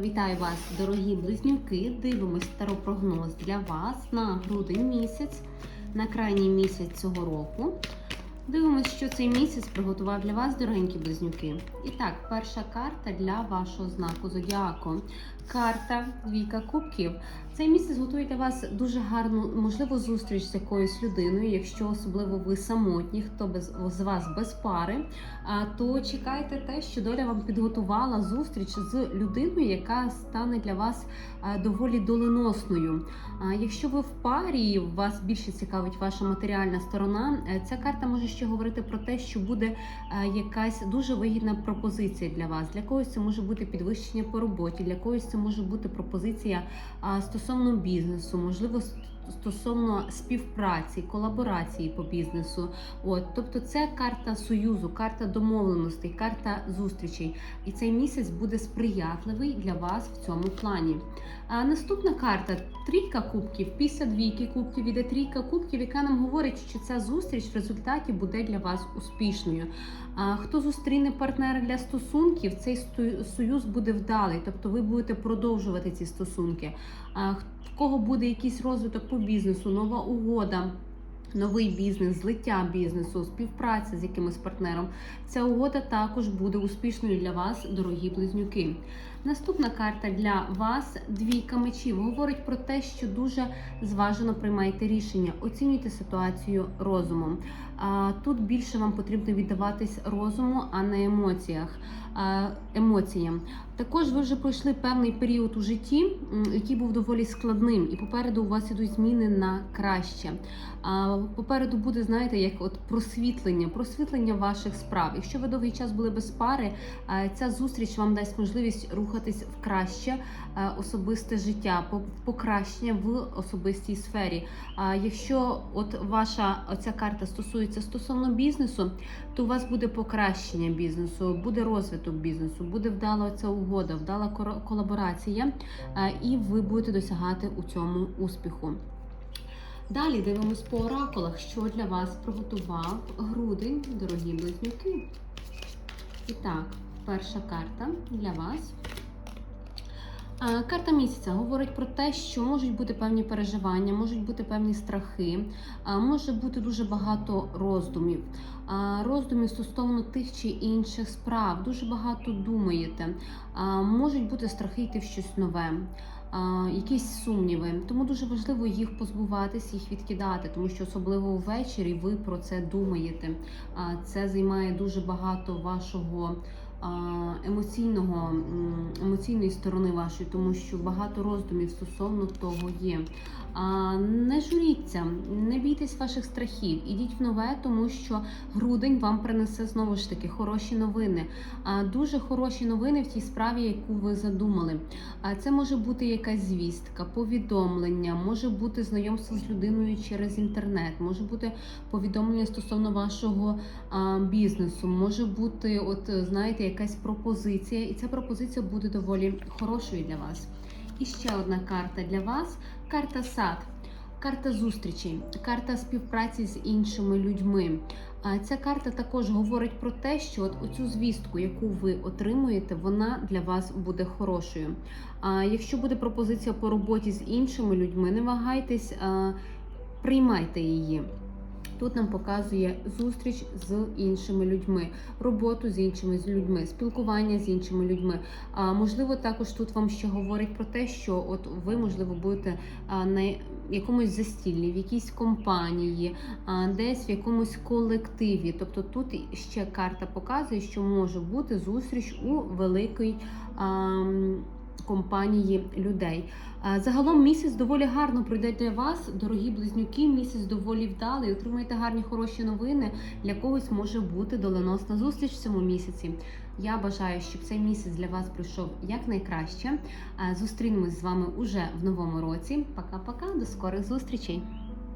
Вітаю вас, дорогі близнюки. Дивимось старопрогноз для вас на грудень місяць, на крайній місяць цього року. Дивимось, що цей місяць приготував для вас, дорогенькі близнюки. І так, перша карта для вашого знаку зодіаку. Карта Двійка Кубків. Цей місяць готує для вас дуже гарну, можливо, зустріч з якоюсь людиною. Якщо особливо ви самотні, хто без з вас без пари, то чекайте те, що доля вам підготувала зустріч з людиною, яка стане для вас доволі доленосною. Якщо ви в парі, вас більше цікавить ваша матеріальна сторона, е, ця карта може ще говорити про те, що буде е, якась дуже вигідна пропозиція для вас. Для когось це може бути підвищення по роботі, для когось це може бути пропозиція стосовно бізнесу, можливо, стосовно співпраці, колаборації по бізнесу. От, тобто, це карта союзу, карта домовленостей, карта зустрічей. І цей місяць буде сприятливий для вас в цьому плані. А наступна карта трійка кубків. Після двійки кубків іде трійка кубків, яка нам говорить, що ця зустріч в результаті буде для вас успішною. А хто зустріне партнера для стосунків, цей союз буде вдалий, тобто ви будете продовжувати ці стосунки. В кого буде якийсь розвиток по бізнесу, нова угода. Новий бізнес, злиття бізнесу, співпраця з якимось партнером. Ця угода також буде успішною для вас, дорогі близнюки. Наступна карта для вас двійка мечів говорить про те, що дуже зважено приймаєте рішення, оцінюйте ситуацію розумом. Тут більше вам потрібно віддаватись розуму, а не емоціях. Емоціям. Також ви вже пройшли певний період у житті, який був доволі складним, і попереду у вас ідуть зміни на краще. Попереду буде, знаєте, як от просвітлення, просвітлення ваших справ. Якщо ви довгий час були без пари, ця зустріч вам дасть можливість рухатись в краще особисте життя, по- покращення в особистій сфері. Якщо от ваша оця карта стосується стосовно бізнесу, то у вас буде покращення бізнесу, буде розвиток бізнесу, буде вдала ця угода, вдала колаборація, е, і ви будете досягати у цьому успіху. Далі дивимось по оракулах, що для вас приготував грудень, дорогі близнюки. І так, перша карта для вас. А, Карта місяця говорить про те, що можуть бути певні переживання, можуть бути певні страхи, може бути дуже багато роздумів. Роздумів стосовно тих чи інших справ, дуже багато думаєте. Можуть бути страхи йти в щось нове. Якісь сумніви, тому дуже важливо їх позбуватись, їх відкидати, тому що особливо ввечері ви про це думаєте. Це займає дуже багато вашого емоційного емоційної сторони вашої, тому що багато роздумів стосовно того є. Не журіться, не бійтесь ваших страхів, ідіть в нове, тому що грудень вам принесе знову ж таки хороші новини. Дуже хороші новини в тій справі, яку ви задумали. Це може бути якась звістка, повідомлення, може бути знайомство з людиною через інтернет, може бути повідомлення стосовно вашого бізнесу, може бути, от знаєте, якась пропозиція, і ця пропозиція буде доволі хорошою для вас. І ще одна карта для вас: карта сад. Карта зустрічі, карта співпраці з іншими людьми. А ця карта також говорить про те, що от оцю звістку, яку ви отримуєте, вона для вас буде хорошою. А якщо буде пропозиція по роботі з іншими людьми, не вагайтесь, приймайте її. Тут нам показує зустріч з іншими людьми, роботу з іншими людьми, спілкування з іншими людьми. А можливо, також тут вам ще говорить про те, що от ви можливо будете на якомусь застіллі, в якійсь компанії, десь в якомусь колективі. Тобто тут ще карта показує, що може бути зустріч у великій. Компанії людей. Загалом місяць доволі гарно пройде для вас, дорогі близнюки. Місяць доволі вдалий. Отримаєте гарні хороші новини. Для когось може бути доленосна зустріч в цьому місяці. Я бажаю, щоб цей місяць для вас пройшов якнайкраще. Зустрінемось з вами уже в новому році. Пока-пока, до скорих зустрічей!